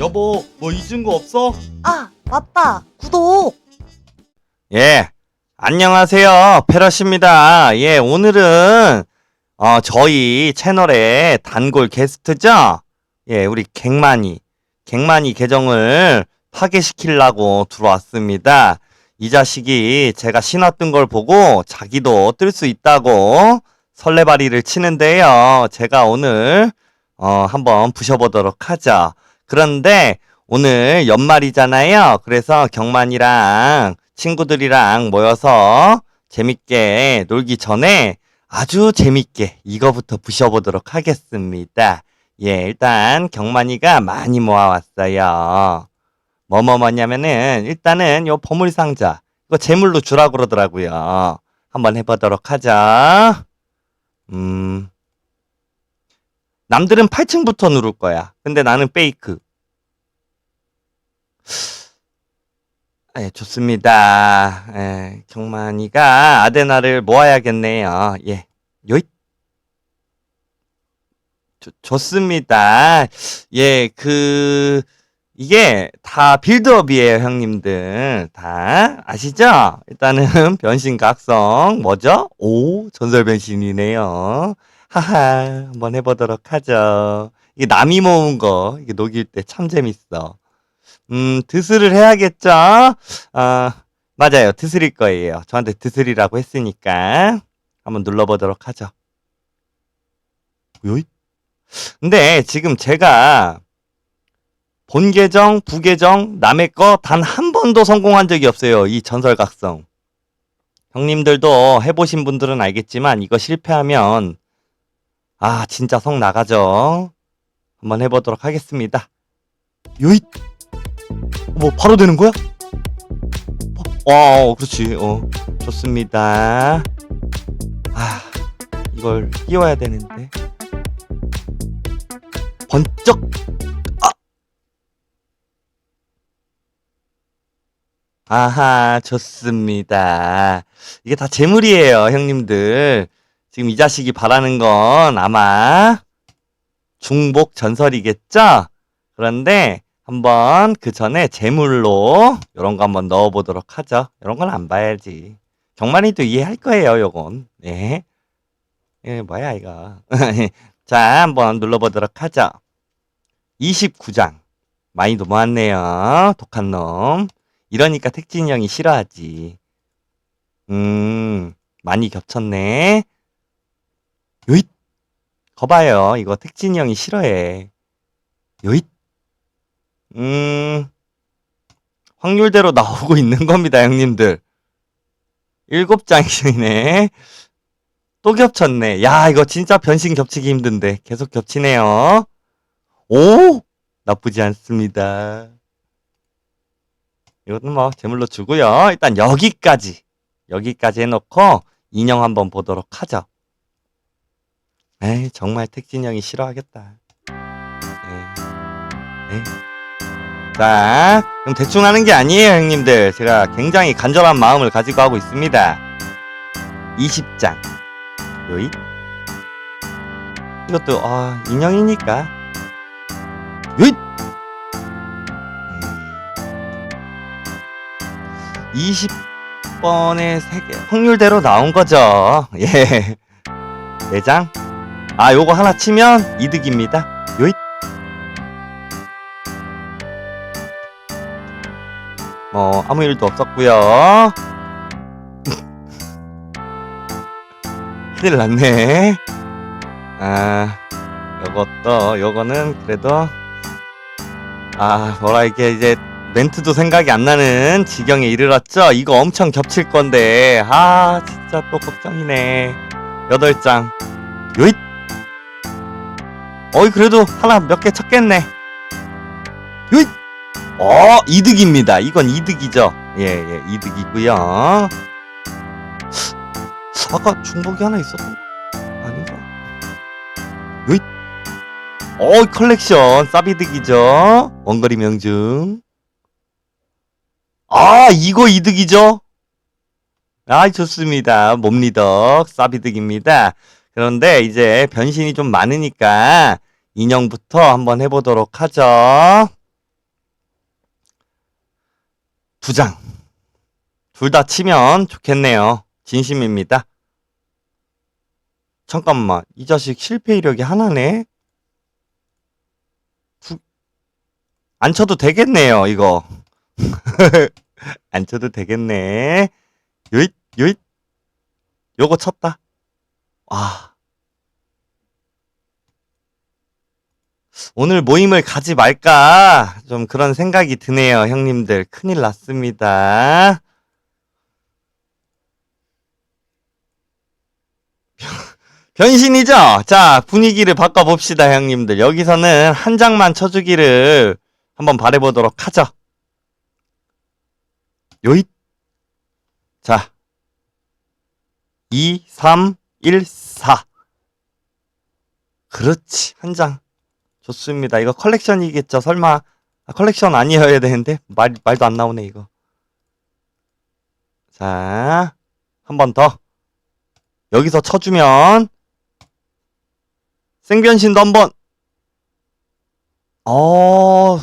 여보, 뭐 잊은 거 없어? 아, 맞다. 구독. 예, 안녕하세요. 페럿입니다. 예, 오늘은, 어, 저희 채널의 단골 게스트죠? 예, 우리 갱만이, 갱만이 계정을 파괴시키려고 들어왔습니다. 이 자식이 제가 신었던 걸 보고 자기도 뜰 수 있다고 설레발이를 치는데요. 제가 오늘, 어, 한번 부셔보도록 하죠. 그런데 오늘 연말이잖아요. 그래서 경만이랑 친구들이랑 모여서 재밌게 놀기 전에 아주 재밌게 이거부터 부셔보도록 하겠습니다. 예, 일단 경만이가 많이 모아왔어요. 뭐뭐 뭐냐면은 일단은 요 보물 상자 이거 제물로 주라고 그러더라고요. 한번 해보도록 하자. 음. 남들은 8층부터 누를 거야. 근데 나는 페이크. 예, 좋습니다. 예, 경만이가 아데나를 모아야겠네요. 예, 요잇. 좋, 좋습니다. 예, 그, 이게 다 빌드업이에요, 형님들. 다 아시죠? 일단은 변신 각성, 뭐죠? 오, 전설 변신이네요. 하하, 한번 해보도록 하죠. 이게 남이 모은 거, 이게 녹일 때 참 재밌어. 음, 드스를 해야겠죠? 아, 맞아요. 드스릴 거예요. 저한테 드스리라고 했으니까. 한번 눌러보도록 하죠. 요잇. 근데 지금 제가 본 계정, 부 계정, 남의 거 단 한 번도 성공한 적이 없어요. 이 전설 각성. 형님들도 해보신 분들은 알겠지만 이거 실패하면 아, 진짜 성 나가죠. 한번 해보도록 하겠습니다. 요잇! 뭐, 바로 되는 거야? 어, 어, 그렇지. 어, 좋습니다. 아, 이걸 끼워야 되는데. 번쩍! 아! 아하, 좋습니다. 이게 다 재물이에요, 형님들. 지금 이 자식이 바라는 건 아마 중복 전설이겠죠? 그런데 한번 그 전에 재물로 이런 거 한번 넣어보도록 하죠. 이런 건 안 봐야지. 경만이도 이해할 거예요, 요건. 네. 예, 뭐야, 이거. 자, 한번 눌러보도록 하죠. 29장. 많이 넘어왔네요. 독한 놈. 이러니까 택진이 형이 싫어하지. 음, 많이 겹쳤네. 요잇! 거봐요. 이거 택진이 형이 싫어해. 요잇! 음, 확률대로 나오고 있는 겁니다, 형님들. 일곱 장이네. 또 겹쳤네. 야, 이거 진짜 변신 겹치기 힘든데. 계속 겹치네요. 오! 나쁘지 않습니다. 이것은 뭐, 제물로 주고요. 일단 여기까지. 여기까지 해놓고, 인형 한번 보도록 하죠. 에이, 정말 택진 형이 싫어하겠다. 에이. 에이. 자, 그럼 대충 하는 게 아니에요, 형님들. 제가 굉장히 간절한 마음을 가지고 하고 있습니다. 20장. 요이. 이것도, 아, 인형이니까. 요이! 음. 20번에 3개. 확률대로 나온 거죠. 예. 4장. 아, 요거 하나 치면 이득입니다. 요이. 뭐 아무 일도 없었고요. 큰일 났네. 아, 요것도 요거는 그래도 아 뭐라 이게 이제 멘트도 생각이 안 나는 지경에 이르렀죠. 이거 엄청 겹칠 건데 아 진짜 또 걱정이네. 여덟 장. 요잇. 어이 그래도 하나 몇 개 쳤겠네. 요잇. 어, 이득입니다. 이건 이득이죠. 예, 예, 이득이고요. 아까 중복이 하나 있었던 거 아닌가? 요잇. 어, 컬렉션 싸비득이죠. 원거리 명중. 아, 이거 이득이죠. 아, 좋습니다. 몸리덕 싸비득입니다. 그런데 이제 변신이 좀 많으니까 인형부터 한번 해보도록 하죠. 두 장. 둘 다 치면 좋겠네요. 진심입니다. 잠깐만, 이 자식 실패 이력이 하나네? 두... 안 쳐도 되겠네요, 이거. 안 쳐도 되겠네. 요잇, 요잇. 요거 쳤다. 와. 오늘 모임을 가지 말까? 좀 그런 생각이 드네요, 형님들. 큰일 났습니다. 변신이죠? 자, 분위기를 바꿔봅시다, 형님들. 여기서는 한 장만 쳐주기를 한번 바래보도록 하죠. 요잇. 자. 2, 3, 1, 4. 그렇지. 한 장. 좋습니다. 이거 컬렉션이겠죠? 설마. 아, 컬렉션 아니어야 되는데? 말, 말도 안 나오네, 이거. 자. 한 번 더. 여기서 쳐주면. 생변신도 한 번. 어,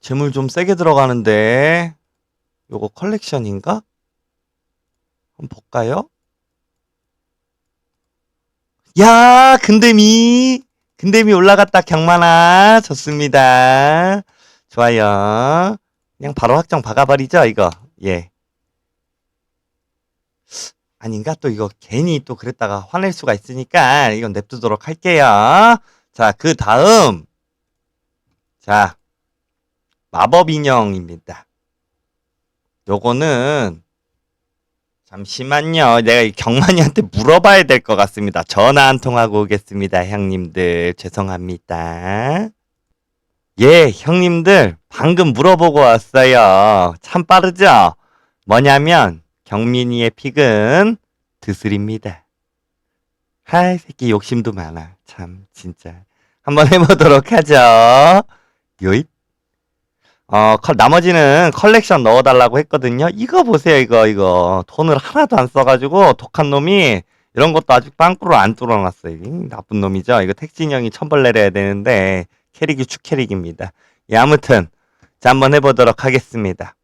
재물 좀 세게 들어가는데. 요거 컬렉션인가? 한번 볼까요? 야, 근데 미. 근데미 올라갔다, 경만아. 좋습니다. 좋아요. 그냥 바로 확정 박아버리죠, 이거. 예. 아닌가? 또 이거 괜히 또 그랬다가 화낼 수가 있으니까 이건 냅두도록 할게요. 자, 그 다음. 자, 마법 인형입니다. 요거는 잠시만요. 내가 이 경만이한테 물어봐야 될 것 같습니다. 전화 한 통하고 오겠습니다. 형님들 죄송합니다. 예, 형님들 방금 물어보고 왔어요. 참 빠르죠? 뭐냐면 경민이의 픽은 드슬입니다. 하이 새끼 욕심도 많아. 참 진짜. 한번 해보도록 하죠. 요잇. 어, 컬- 나머지는 컬렉션 넣어달라고 했거든요. 이거 보세요, 이거, 이거. 돈을 하나도 안 써가지고, 독한 놈이, 이런 것도 아직 빵꾸로 안 뚫어놨어요. 이 나쁜 놈이죠. 이거 택진 형이 천벌 내려야 되는데, 캐릭이 축캐릭입니다. 예, 아무튼, 자, 한번 해보도록 하겠습니다.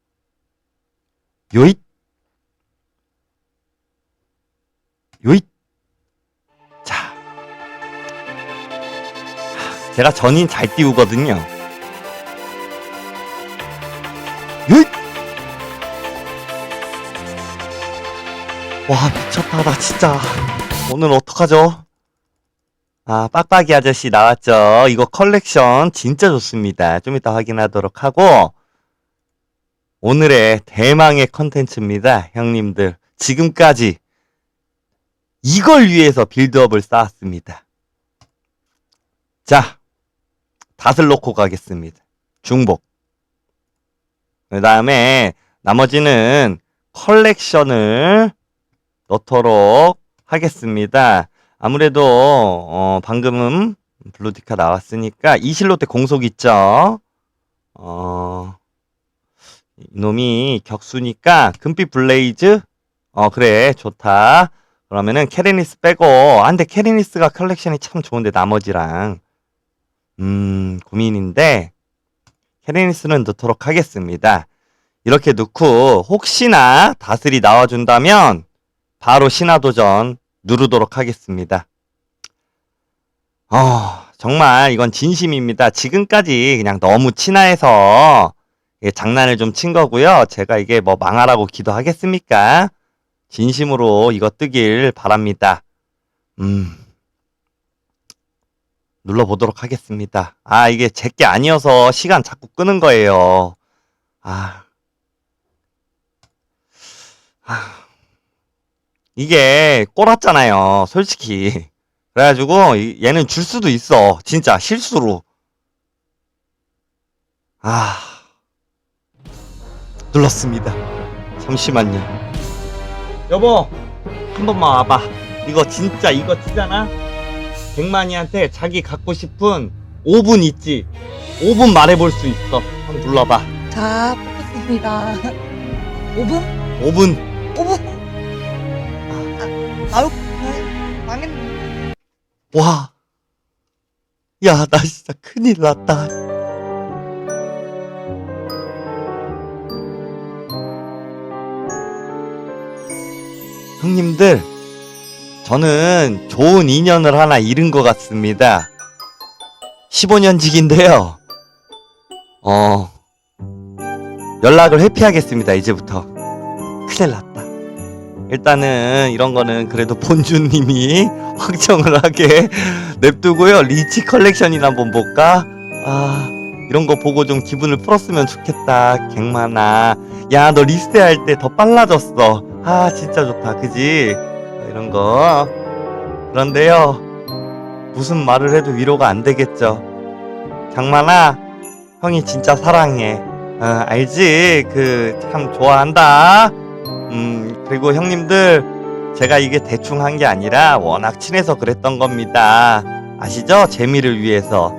요잇! 요잇! 자. 하, 제가 전인 잘 띄우거든요. 와, 미쳤다. 나 진짜. 오늘 어떡하죠? 아, 빡빡이 아저씨 나왔죠. 이거 컬렉션 진짜 좋습니다. 좀 이따 확인하도록 하고, 오늘의 대망의 컨텐츠입니다. 형님들. 지금까지 이걸 위해서 빌드업을 쌓았습니다. 자, 닷을 놓고 가겠습니다. 중복. 그 다음에 나머지는 컬렉션을 넣도록 하겠습니다. 아무래도 어, 방금은 블루디카 나왔으니까 이실로 때 공속 있죠. 어, 이놈이 격수니까 금빛 블레이즈. 어 그래 좋다. 그러면은 캐리니스 빼고 아 근데 캐리니스가 컬렉션이 참 좋은데 나머지랑 음 고민인데 캐리니스는 넣도록 하겠습니다. 이렇게 넣고 혹시나 다슬이 나와준다면 바로 신화도전 누르도록 하겠습니다. 어, 정말 이건 진심입니다. 지금까지 그냥 너무 친화해서 예, 장난을 좀 친 거고요. 제가 이게 뭐 망하라고 기도하겠습니까? 진심으로 이거 뜨길 바랍니다. 음. 눌러보도록 하겠습니다. 아, 이게 제게 아니어서 시간 자꾸 끄는 거예요. 아. 아. 이게 꼬랐잖아요. 솔직히. 그래가지고 이- 얘는 줄 수도 있어. 진짜 실수로. 아. 눌렀습니다. 잠시만요. 여보, 한 번만 와봐. 이거 진짜 이거 치잖아? 백만이한테 자기 갖고 싶은 5분 있지? 5분 말해볼 수 있어. 한번 눌러봐. 자, 뽑겠습니다. 5분? 5분. 5분? 아유 뭐, 망했네. 와 야 나 진짜 큰일 났다. 형님들 저는 좋은 인연을 하나 잃은 것 같습니다. 15년 직인데요. 어 연락을 회피하겠습니다 이제부터. 큰일 났다. 일단은 이런 거는 그래도 본주님이 확정을 하게 냅두고요. 리치 컬렉션이나 한번 볼까? 아, 이런 거 보고 좀 기분을 풀었으면 좋겠다. 갱만아. 야, 너 리스트 할 때 더 빨라졌어. 아, 진짜 좋다. 그지? 이런 거. 그런데요. 무슨 말을 해도 위로가 안 되겠죠. 장만아, 형이 진짜 사랑해. 어, 알지? 그, 참 좋아한다. 음, 그리고 형님들, 제가 이게 대충 한 게 아니라 워낙 친해서 그랬던 겁니다. 아시죠? 재미를 위해서.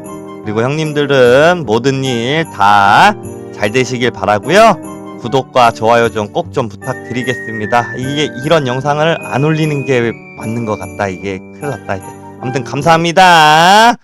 그리고 형님들은 모든 일 다 잘 되시길 바라고요. 구독과 좋아요 좀 꼭좀 부탁드리겠습니다. 이게 이런 영상을 안 올리는 게 맞는 것 같다. 이게 큰일 났다. 이제. 아무튼 감사합니다.